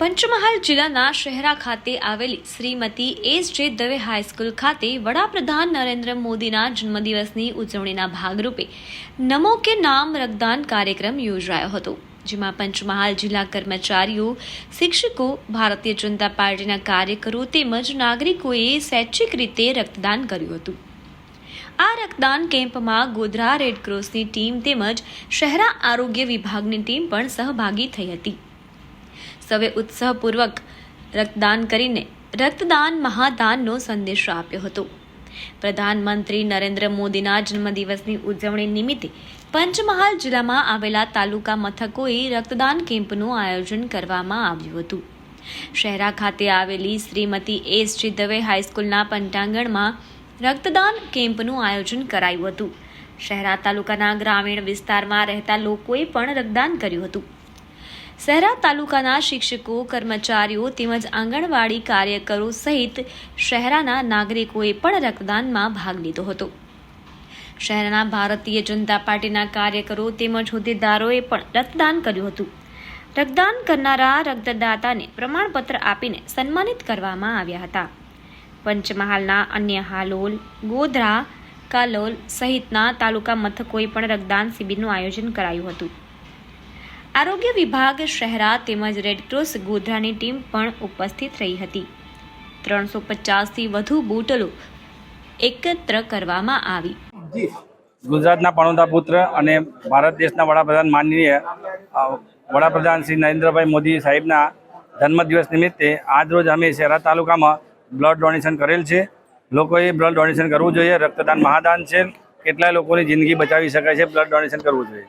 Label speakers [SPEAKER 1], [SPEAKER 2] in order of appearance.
[SPEAKER 1] પંચમહાલ જિલ્લાના શહેરા ખાતે આવેલી શ્રીમતી એસ જે દવે હાઈસ્કૂલ ખાતે વડાપ્રધાન નરેન્દ્ર મોદીના જન્મદિવસની ઉજવણીના ભાગરૂપે નમો કે નામ રક્તદાન કાર્યક્રમ યોજાયો હતો, જેમાં પંચમહાલ જિલ્લા કર્મચારીઓ, શિક્ષકો, ભારતીય જનતા પાર્ટીના કાર્યકરો તેમજ નાગરિકોએ સ્વૈચ્છિક રીતે રક્તદાન કર્યું હતું. આ રક્તદાન કેમ્પમાં ગોધરા રેડક્રોસની ટીમ તેમજ શહેરા આરોગ્ય વિભાગની ટીમ પણ સહભાગી થઈ હતી. સૌએ ઉત્સાહપૂર્વક રક્તદાન કરીને રક્તદાન મહાદાનનો સંદેશ આપ્યો હતો. પ્રધાનમંત્રી નરેન્દ્ર મોદીના જન્મદિવસની ઉજવણી નિમિત્તે પંચમહાલ જિલ્લામાં આવેલા તાલુકા મથકોએ રક્તદાન કેમ્પનું આયોજન કરવામાં આવ્યું હતું. શહેરા ખાતે આવેલી શ્રીમતી એસ જી દવે હાઈસ્કૂલના પંટાંગણમાં રક્તદાન કેમ્પનું આયોજન કરાયું હતું. શહેરા તાલુકાના ગ્રામીણ વિસ્તારમાં રહેતા લોકોએ પણ રક્તદાન કર્યું હતું. શહેરા તાલુકાના શિક્ષકો, કર્મચારીઓ તેમજ આંગણવાડી કાર્યકરો સહિત શહેરાના નાગરિકોએ પણ રક્તદાનમાં ભાગ લીધો હતો. શહેરના ભારતીય જનતા પાર્ટીના કાર્યકરો તેમજ હોદ્દેદારોએ પણ રક્તદાન કર્યું હતું. રક્તદાન કરનારા રક્તદાતાને પ્રમાણપત્ર આપીને સન્માનિત કરવામાં આવ્યા હતા. પંચમહાલના અન્ય હાલોલ, ગોધરા, કાલોલ સહિતના તાલુકા મથકોએ પણ રક્તદાન શિબિરનું આયોજન કરાયું હતું. આરોગ્ય વિભાગ શહેરા તેમજ રેડક્રોસ ગોધરાની ટીમ પણ ઉપસ્થિત રહી હતી. ત્રણસો પચાસથી વધુ બોટલો એકત્ર કરવામાં આવી.
[SPEAKER 2] ગુજરાતના પણોતા પુત્ર અને ભારત દેશના વડાપ્રધાન માનનીય વડાપ્રધાન શ્રી નરેન્દ્રભાઈ મોદી સાહેબના જન્મદિવસ નિમિત્તે આજરોજ અમે શહેરા તાલુકામાં બ્લડ ડોનેશન કરેલ છે. લોકોએ બ્લડ ડોનેશન કરવું જોઈએ, રક્તદાન મહાદાન છે. કેટલાય લોકોની જિંદગી બચાવી શકાય છે, બ્લડ ડોનેશન કરવું જોઈએ.